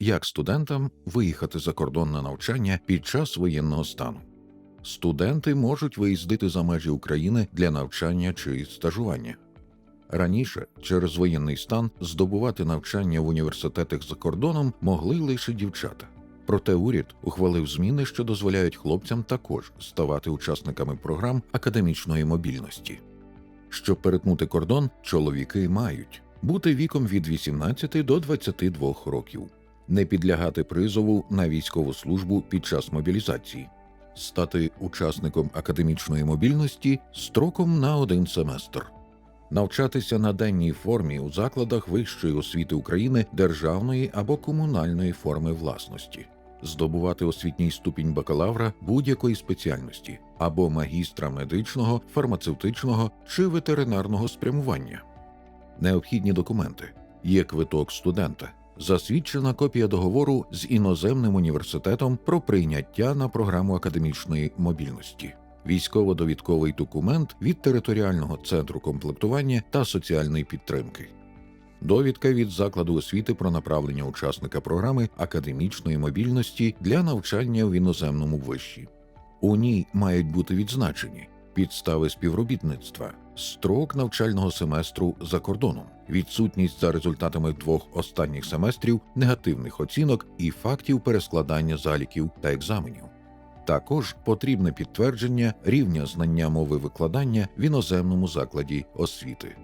Як студентам виїхати за кордон на навчання під час воєнного стану? Студенти можуть виїздити за межі України для навчання чи стажування. Раніше через воєнний стан здобувати навчання в університетах за кордоном могли лише дівчата. Проте уряд ухвалив зміни, що дозволяють хлопцям також ставати учасниками програм академічної мобільності. Щоб перетнути кордон, чоловіки мають бути віком від 18 до 22 років, не підлягати призову на військову службу під час мобілізації, стати учасником академічної мобільності строком на один семестр, навчатися на денній формі у закладах вищої освіти України державної або комунальної форми власності, здобувати освітній ступінь бакалавра будь-якої спеціальності або магістра медичного, фармацевтичного чи ветеринарного спрямування. Необхідні документи. Є квиток студента, засвідчена копія договору з іноземним університетом про прийняття на програму академічної мобільності, військово-довідковий документ від територіального центру комплектування та соціальної підтримки, довідка від закладу освіти про направлення учасника програми академічної мобільності для навчання в іноземному виші. У ній мають бути відзначені підстави співробітництва, строк навчального семестру за кордоном, відсутність за результатами двох останніх семестрів негативних оцінок і фактів перескладання заліків та екзаменів. Також потрібне підтвердження рівня знання мови викладання в іноземному закладі освіти.